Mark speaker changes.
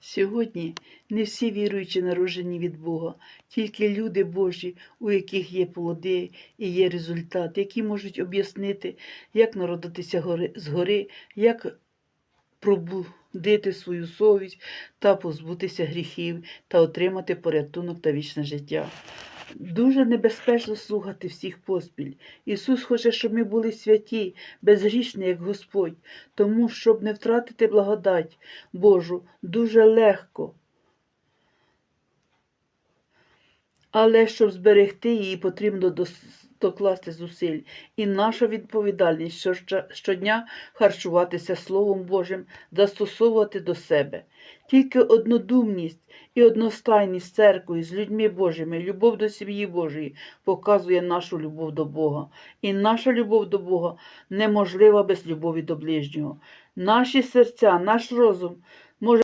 Speaker 1: Сьогодні не всі віруючі народжені від Бога, тільки люди Божі, у яких є плоди і є результат, які можуть об'яснити, як народитися гори- згори, як пробудити свою совість та позбутися гріхів та отримати порятунок та вічне життя. Дуже небезпечно слухати всіх поспіль. Ісус хоче, щоб ми були святі, безгрішні, як Господь, тому, щоб не втратити благодать Божу, дуже легко. Але щоб зберегти її, потрібно докласти зусиль. І наша відповідальність що- що- щодня харчуватися Словом Божим, застосовувати до себе. Тільки однодумність і одностайність з церквою, з людьми Божими, любов до сім'ї Божої показує нашу любов до Бога. І наша любов до Бога неможлива без любові до ближнього. Наші серця, наш розум може